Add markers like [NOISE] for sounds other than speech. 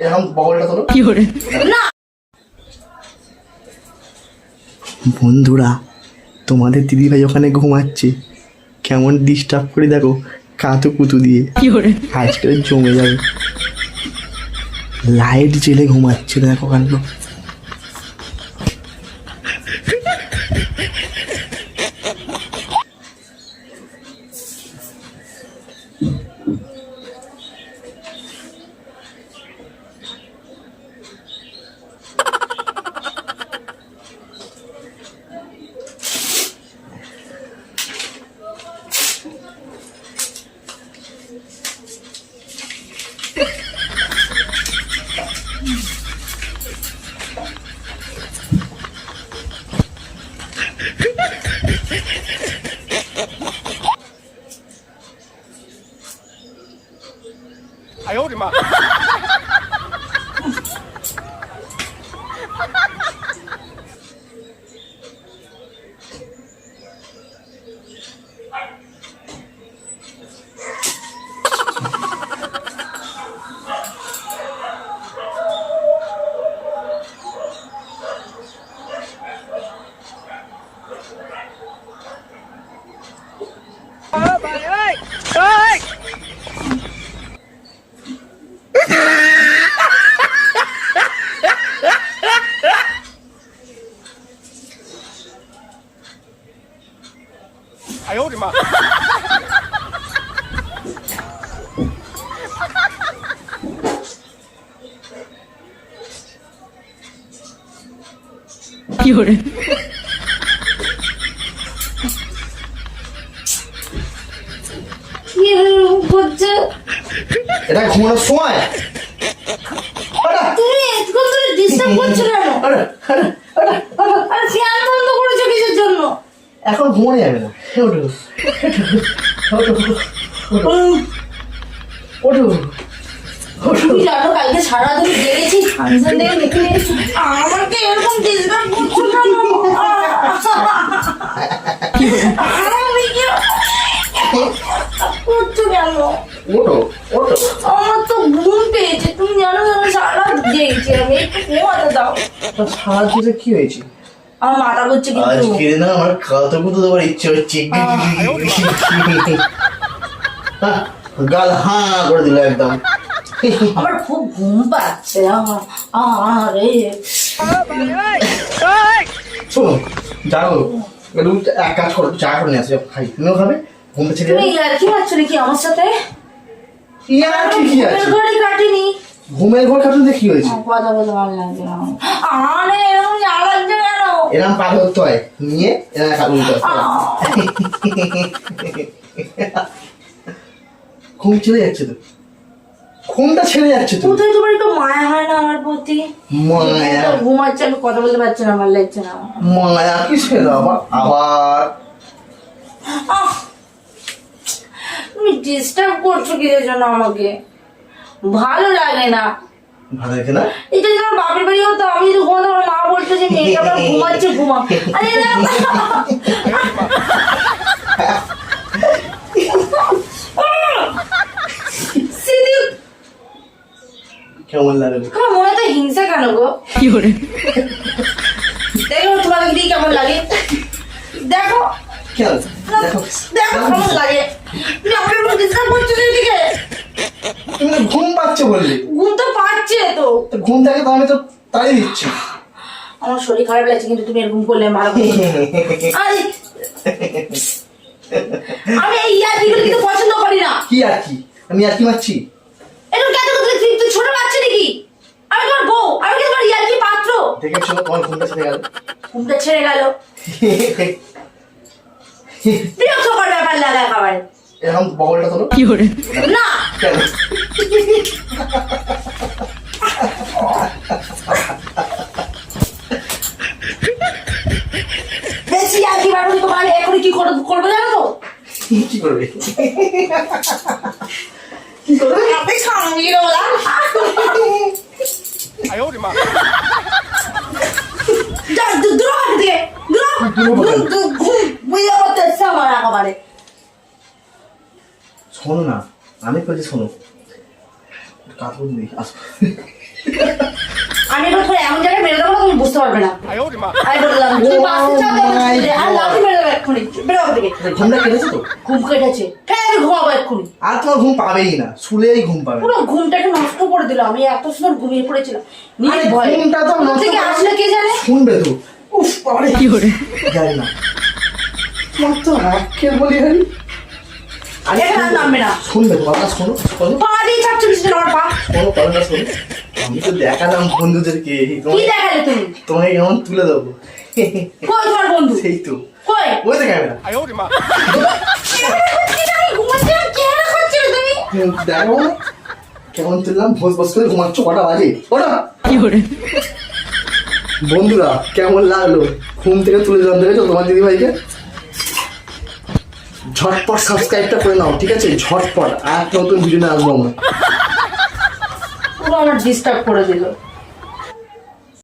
এরকম বগলটা তোলো। বন্ধুরা তোমাদের দিদিভাই ওখানে ঘুমাচ্ছে। কেমন ডিস্টার্ব করে দেখো কাতু কুতু দিয়ে। কি করে আজকে জমে যাবে। লাইট জেলে ঘুমাচ্ছে দেখো কাণ্ড কি এরকম করছে এটা ঘুমানোর সময়? তুমি এতক্ষণ ধরে ডিস্টার্ব করছ কেন? আরে, আরে, আরে, আরে। আর ফ্যান বন্ধ করেছ কিসের জন্য? এখন ঘুমানো যাবে না। ওঠো ওঠো ওঠো। কালকে সারা দিন জেগেছি ফাংশন দেখে দেখে আমাকে এরকম ডিস্টার্ব করছ কেন? আমি কি করছ কেন? ওঠো ওঠো। আমার তো ঘুম পেয়েছে তুমি জানো জানো সারা জেগেছি আমি একটু ঘুমাতে দাও। তো সারাদিনে কি হয়েছে? আমার মাথা করছে কিন্তু। আজকে না আমার কাতো কুতো দেওয়ার ইচ্ছে হচ্ছে। হ্যাঁ, গাল হাঁ করে দিল একদম। আমার খুব ঘুম পাচ্ছে আরে শোনো এক কাজ করো চা করে নিয়ে আসো খাই। তুমিও খাবে? ঘুমটা ছেড়ে তুমি ইয়ার্কি মারছো নাকি আমার সাথে? ইয়ার কি কি আছে? ঘরে কাটিনি। ঘুমের ঘর কাটুন কি হয়েছে? কথা বলতে ভালো লাগছে না আরে এরকম জ্বালা লাগছে কেন? এরম পা ধরতে হয়। নিয়ে করতে ঘুম চলে যাচ্ছে তো। ঘুমটা ছেড়ে যাচ্ছে তো কোথায় তোমার একটু মায়া হয় না আমার প্রতি? মায়া। তো ঘুমাচ্ছে আমি কথা বলতে পারছি না ভালো লাগছে না মায়া কিসের আবার? আবার? আহ! তুমি ডিস্টার্ব করছ কিসের জন্য আমাকে? ভালো লাগে না। ভালো লাগে না? এটা যদি বাপের বাড়ি হতো আমি যদি ঘুমাতাম আমার মা বলতো যে মেয়েটা আমার ঘুমাচ্ছে ঘুমা। আরে [LAUGHS] কেমন লাগে? তোমার মনে তো হিংসা কেন গো? দেখো তোমাকে দিয়ে কেমন লাগে। দেখো। দেখো। দেখো কেমন লাগে। তুমি তো ঘুম পাচ্ছ বললে। ঘুম তো পাচ্ছে তো। ঘুম থাকে তো আমি তো তাই দিচ্ছি। আমার শরীর খারাপ লাগছে কিন্তু তুমি এরকম করলে ভালো করে আরে! আমি এই ইয়ার্কিগুলো কিন্তু পছন্দ করি না। কি আমি আর কি মারছি এরকম কেন করতে তুই তুই ছোট বাচ্চা নাকি আমি তোমার বউ আমি কি তোমার ইয়ার্কি পাত্র দেখেছ? তোমার ঘুমটা ছেড়ে গেল। ঘুমটা ছেড়ে গেল। বিরক্তকর ব্যাপার লাগা খাবারে এরকম বগলটা তোলো। না। কেন? বেশি ইয়ার্কি বার করতে পারলে এখনই কি করব করব জানো তো? কি করবে? কি করবে? আপনি সামনে ওলা যা দূর দূর হাত দিয়ে দূর শোনো না আমি বলছি শোনো। আমি এবার এমন জায়গায় মেরে দেবো না তুমি বুঝতে পারবে না। আমি এক্ষুনি। বেরো ওখান থেকে। ঘুমটা কেটেছে তো? ঘুম কেটেছে। হ্যাঁ আমি ঘুমাবো এক্ষুনি। আর তোমার ঘুম পাবেই না শুলেই ঘুম পাবে। পুরো ঘুমটাকে নষ্ট করে দিল। আমি এত সুন্দর ঘুমিয়ে পড়েছিলাম। নিজের ভয়। ঘুমটা তো নষ্ট থেকে আসলে কে জানে? শুনবে তো। উফ বাবারে। কি করে? জানি না। তোমার তো আখের বলি হারি আরে এখানে নামবে না। শুনবে তো কথা শোনো শোনো। পা দিয়ে চাপছে বিষ্ণু আমার পা? শোনো কথাটা শোনো। আমি তো দেখালাম বন্ধুদেরকে। কি তোমাকে দেখালে তুমি? তোমাকে কেমন তুলে দেবো? কই তোমার বন্ধু? সেই তো। কই? ওই তো দেখো কেমন তুললাম ভোজ ভোজ করে ঘুমাচ্ছ কটা বাজে? ওটা বন্ধুরা কেমন লাগল? ঘুম থেকে তুলে জানতে পেরেছ তোমার দিদি ভাইকে ঝটপট সাবস্ক্রাইবটা করে নাও ঠিক আছে? ঝটপট আর নতুন ভিডিও নিয়ে আসব আমরা। আমার ডিস্টার্ব করে দিল।